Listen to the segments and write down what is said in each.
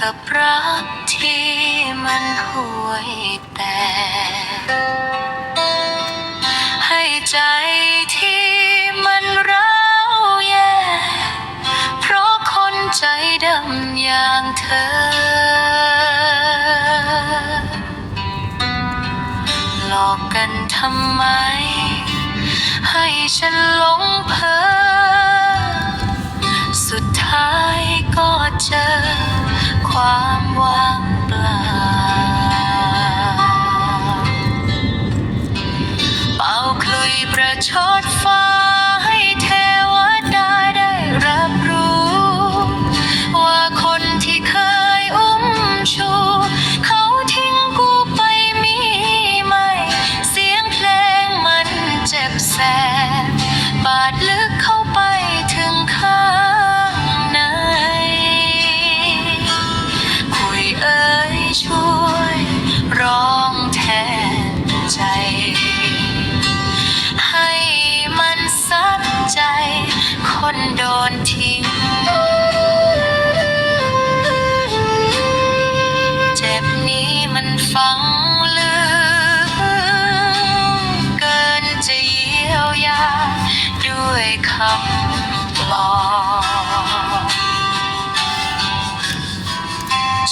กับรักที่มันห่วยแตกให้ใจที่มันร้าวแย่ เพราะคนใจดำอย่างเธอ หลอกกันทำไม ให้ฉันหลงเพอสุดท้ายก็เจอ ความว่างเปล่า เป่าคลุยประชดฟ้าให้เทวดาได้รับรู้ ว่าคนที่เคยอุ้มชู เขาทิ้งกูไปมีไหม เสียงเพลงมันเจ็บแสบบาดลึกเขา โดนทิ้ง เจ็บนี้มันฝังลึกเกินจะเยียวยา ด้วยคำปลอบ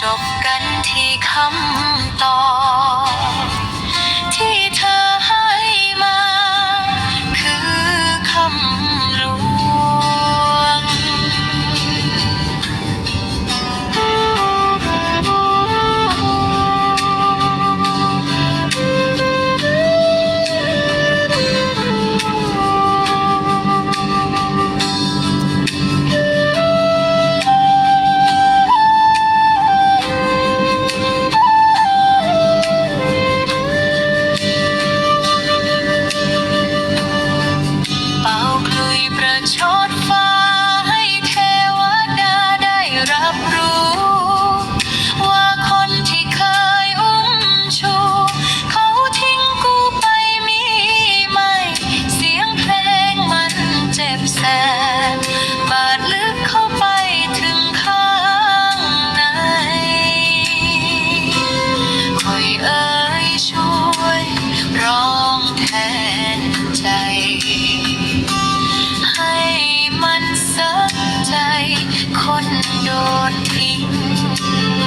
จบกันที่คำตอบที่ ทนใจ ให้มันสักใจ คนโดนทิ้ง